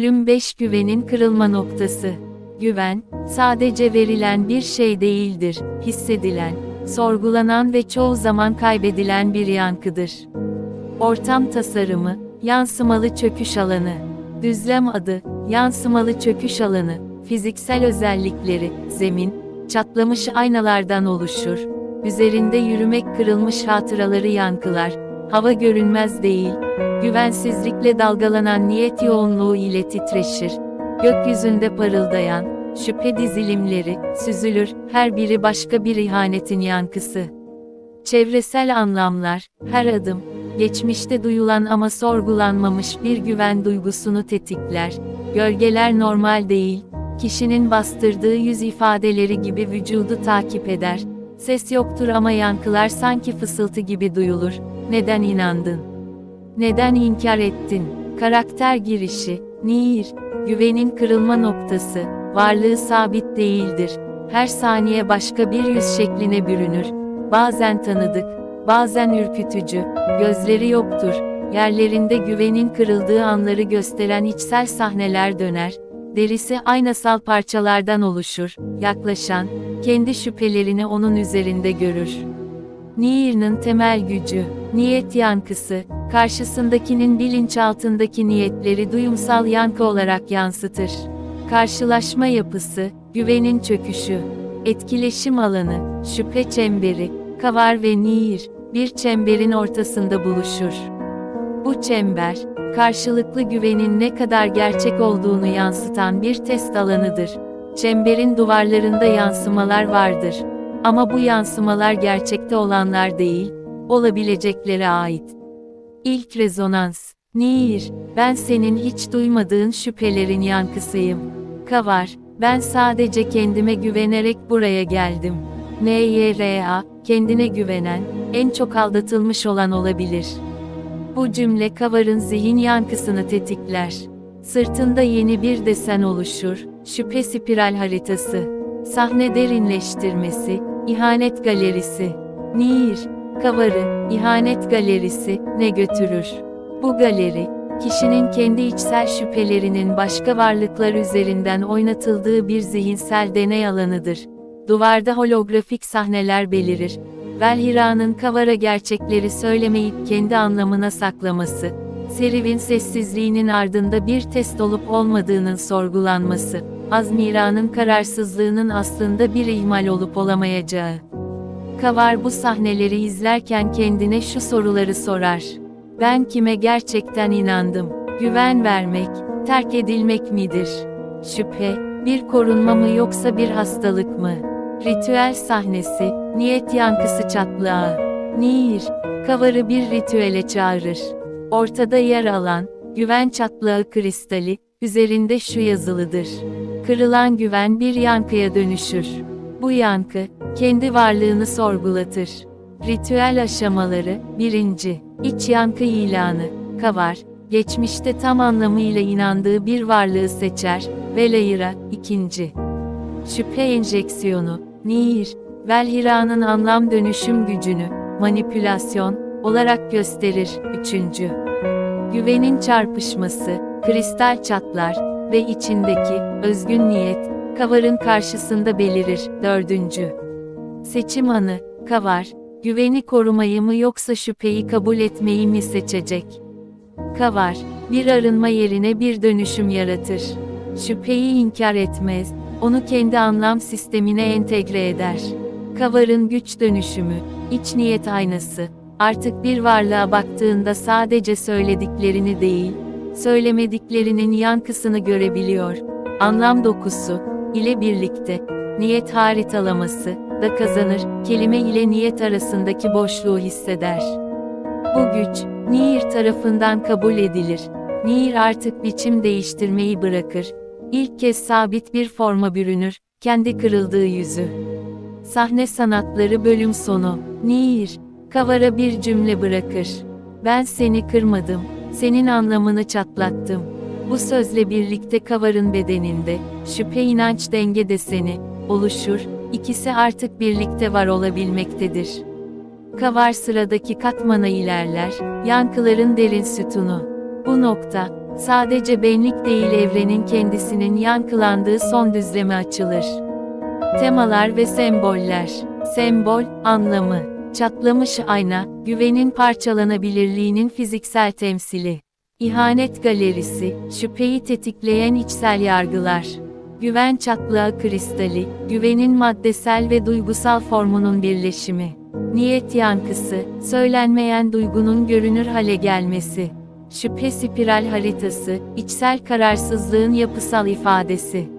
Bölüm 5 Güvenin kırılma noktası. Güven, sadece verilen bir şey değildir, hissedilen, sorgulanan ve çoğu zaman kaybedilen bir yankıdır. Ortam tasarımı, yansımalı çöküş alanı. Düzlem adı, yansımalı çöküş alanı, fiziksel özellikleri, zemin, çatlamış aynalardan oluşur. Üzerinde yürümek kırılmış hatıraları yankılar, hava görünmez değil, güvensizlikle dalgalanan niyet yoğunluğu ile titreşir. Gökyüzünde parıldayan, şüphe dizilimleri, süzülür, her biri başka bir ihanetin yankısı. Çevresel anlamlar, her adım, geçmişte duyulan ama sorgulanmamış bir güven duygusunu tetikler. Gölgeler normal değil, kişinin bastırdığı yüz ifadeleri gibi vücudu takip eder. Ses yoktur ama yankılar sanki fısıltı gibi duyulur. Neden inandın? Neden inkar ettin? Karakter girişi, Nihir, güvenin kırılma noktası, varlığı sabit değildir. Her saniye başka bir yüz şekline bürünür. Bazen tanıdık, bazen ürkütücü, gözleri yoktur. Yerlerinde güvenin kırıldığı anları gösteren içsel sahneler döner. Derisi aynasal parçalardan oluşur. Yaklaşan, kendi şüphelerini onun üzerinde görür. Nihir'in temel gücü, niyet yankısı, karşısındakinin bilinçaltındaki niyetleri duyumsal yankı olarak yansıtır. Karşılaşma yapısı, güvenin çöküşü, etkileşim alanı, şüphe çemberi, kavar ve nihir, bir çemberin ortasında buluşur. Bu çember, karşılıklı güvenin ne kadar gerçek olduğunu yansıtan bir test alanıdır. Çemberin duvarlarında yansımalar vardır. Ama bu yansımalar gerçekte olanlar değil, olabileceklere ait. İlk rezonans. Nihir, ben senin hiç duymadığın şüphelerin yankısıyım. Kavar, ben sadece kendime güvenerek buraya geldim. NYRA, kendine güvenen, en çok aldatılmış olan olabilir. Bu cümle Kavar'ın zihin yankısını tetikler. Sırtında yeni bir desen oluşur, şüphe spiral haritası. Sahne derinleştirmesi, ihanet galerisi. Nihir, Kavar'ı, ihanet galerisi, ne götürür? Bu galeri, kişinin kendi içsel şüphelerinin başka varlıklar üzerinden oynatıldığı bir zihinsel deney alanıdır. Duvarda holografik sahneler belirir. Velhira'nın Kavar'a gerçekleri söylemeyip kendi anlamına saklaması. Seriv'in sessizliğinin ardında bir test olup olmadığının sorgulanması. Azmira'nın kararsızlığının aslında bir ihmal olup olamayacağı. Kavar bu sahneleri izlerken kendine şu soruları sorar. Ben kime gerçekten inandım? Güven vermek, terk edilmek midir? Şüphe, bir korunma mı yoksa bir hastalık mı? Ritüel sahnesi, niyet yankısı çatlağı. Nihir, kavarı bir ritüele çağırır. Ortada yer alan, güven çatlağı kristali, üzerinde şu yazılıdır. Kırılan güven bir yankıya dönüşür. Bu yankı, kendi varlığını sorgulatır. Ritüel aşamaları, birinci, iç yankı ilanı, kavar, geçmişte tam anlamıyla inandığı bir varlığı seçer, velayıra, ikinci. Şüphe enjeksiyonu, nihir, velhira'nın anlam dönüşüm gücünü, manipülasyon, olarak gösterir, üçüncü. Güvenin çarpışması, kristal çatlar ve içindeki, özgün niyet, kavarın karşısında belirir, dördüncü. Seçim anı, kavar, güveni korumayı mı yoksa şüpheyi kabul etmeyi mi seçecek? Kavar, bir arınma yerine bir dönüşüm yaratır. Şüpheyi inkar etmez, onu kendi anlam sistemine entegre eder. Kavarın güç dönüşümü, iç niyet aynası, artık bir varlığa baktığında sadece söylediklerini değil, söylemediklerinin yankısını görebiliyor. Anlam dokusu, ile birlikte, niyet haritalaması, da kazanır, kelime ile niyet arasındaki boşluğu hisseder. Bu güç, Nihir tarafından kabul edilir. Nihir artık biçim değiştirmeyi bırakır. İlk kez sabit bir forma bürünür, kendi kırıldığı yüzü. Sahne sanatları bölüm sonu. Nihir, Kavar'a bir cümle bırakır. Ben seni kırmadım, senin anlamını çatlattım. Bu sözle birlikte Kavar'ın bedeninde, şüphe inanç denge deseni, oluşur, ikisi artık birlikte var olabilmektedir. Kavar sıradaki katmana ilerler, yankıların derin sütunu. Bu nokta, Sadece benlik değil evrenin kendisinin yankılandığı son düzleme açılır. Temalar ve semboller. Sembol, anlamı. Çatlamış ayna, güvenin parçalanabilirliğinin fiziksel temsili. İhanet galerisi, şüpheyi tetikleyen içsel yargılar. Güven çatlağı kristali, güvenin maddesel ve duygusal formunun birleşimi. Niyet yankısı, söylenmeyen duygunun görünür hale gelmesi. Şüphe spiral haritası, içsel kararsızlığın yapısal ifadesi.